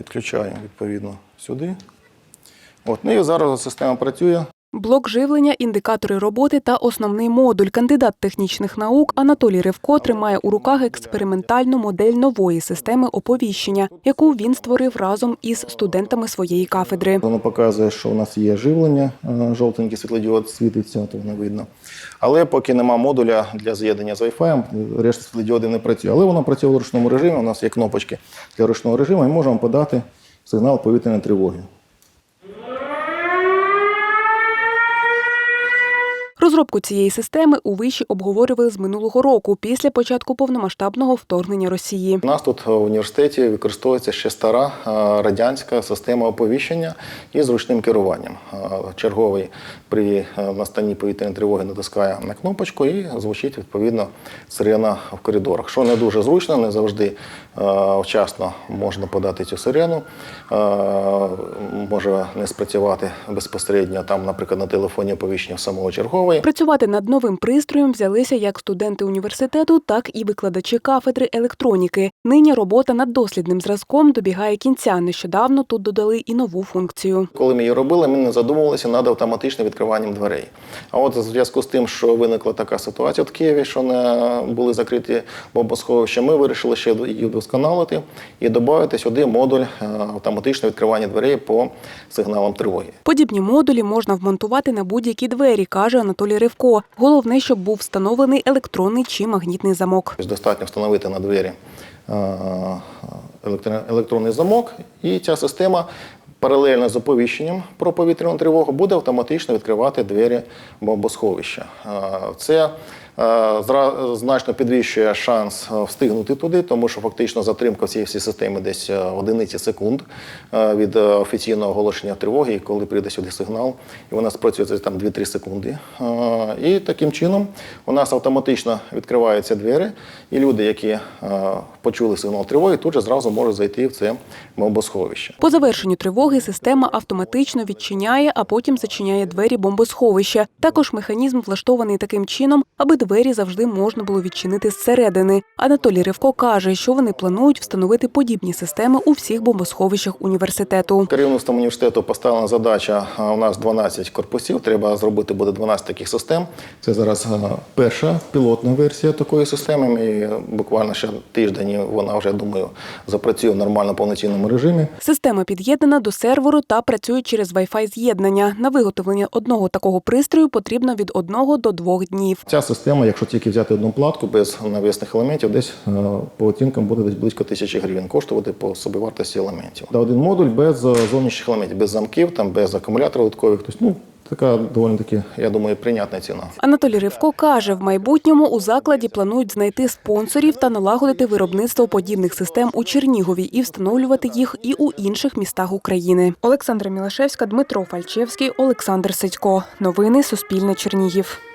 підключаємо відповідно сюди. От, ну і зараз система працює. Блок живлення, індикатори роботи та основний модуль. Кандидат технічних наук Анатолій Ривко тримає у руках експериментальну модель нової системи оповіщення, яку він створив разом із студентами своєї кафедри. Воно показує, що у нас є живлення, е, жовтенький світлодіод світиться, то воно видно. Але поки нема модуля для з'єднання з Wi-Fi, решта світлодіодів не працює. Але воно працює в ручному режимі. У нас є кнопочки для ручного режиму, і можемо подати сигнал повітряної тривоги. Розробку цієї системи у виші обговорювали з минулого року після початку повномасштабного вторгнення Росії. У нас тут в університеті використовується ще стара е, радянська система оповіщення із ручним керуванням. Е, Черговий при е, настанні повітряної тривоги натискає на кнопочку і звучить відповідно сирена в коридорах. Що не дуже зручно, не завжди е, вчасно можна подати цю сирену. Е, Може не спрацювати безпосередньо там, наприклад, на телефоні оповіщення самого чергової. Працювати над новим пристроєм взялися як студенти університету, так і викладачі кафедри електроніки. Нині робота над дослідним зразком добігає кінця. Нещодавно тут додали і нову функцію. Коли ми її робили, ми не задумувалися над автоматичним відкриванням дверей. А от в зв'язку з тим, що виникла така ситуація в Києві, що не були закриті бомбосховища, ми вирішили ще її вдосконалити і додати сюди модуль е, автоматичного відкривання дверей по сигналам тривоги. Подібні модулі можна вмонтувати на будь-які двері, каже Анатолій Ривко. Головне, щоб був встановлений електронний чи магнітний замок. Тобто достатньо встановити на двері е, електронний замок, і ця система паралельно з оповіщенням про повітряну тривогу буде автоматично відкривати двері бомбосховища. Е, Це значно підвищує шанс е, встигнути туди, тому що фактично затримка в цій всій системі десь е, одиниці секунд е, від е, офіційного оголошення тривоги, коли прийде сюди сигнал, і вона спрацює там 2-3 секунди. Е, І таким чином у нас автоматично відкриваються двері, і люди, які е, почули сигнал тривоги, тут же зразу можуть зайти в це бомбосховище. По завершенню тривоги система автоматично відчиняє, а потім зачиняє двері бомбосховища. Також механізм влаштований таким чином, аби двері завжди можна було відчинити зсередини. Анатолій Ривко каже, що вони планують встановити подібні системи у всіх бомбосховищах університету. Керівництвом університету поставлена задача. У нас 12 корпусів. Треба зробити буде 12 таких систем. Це зараз перша пілотна версія такої системи. Ми буквально ще тиждень вона вже думаю запрацює в нормально повноцінному режимі. Система під'єднана до серверу та працює через Wi-Fi з'єднання. На виготовлення одного такого пристрою потрібно від одного до двох днів. Ця система, якщо тільки взяти одну платку без навісних елементів, десь е, по оцінкам буде десь близько тисячі гривень коштувати по собівартості елементів. Та один модуль без е, зовнішніх елементів, без замків, там без акумуляторів додаткових. Тобто, ну така доволі таки, я думаю, прийнятна ціна. Анатолій Ривко каже, в майбутньому у закладі планують знайти спонсорів та налагодити виробництво подібних систем у Чернігові і встановлювати їх і у інших містах України. Олександра Мілашевська, Дмитро Фальчевський, Олександр Сидько. Новини Суспільне Чернігів.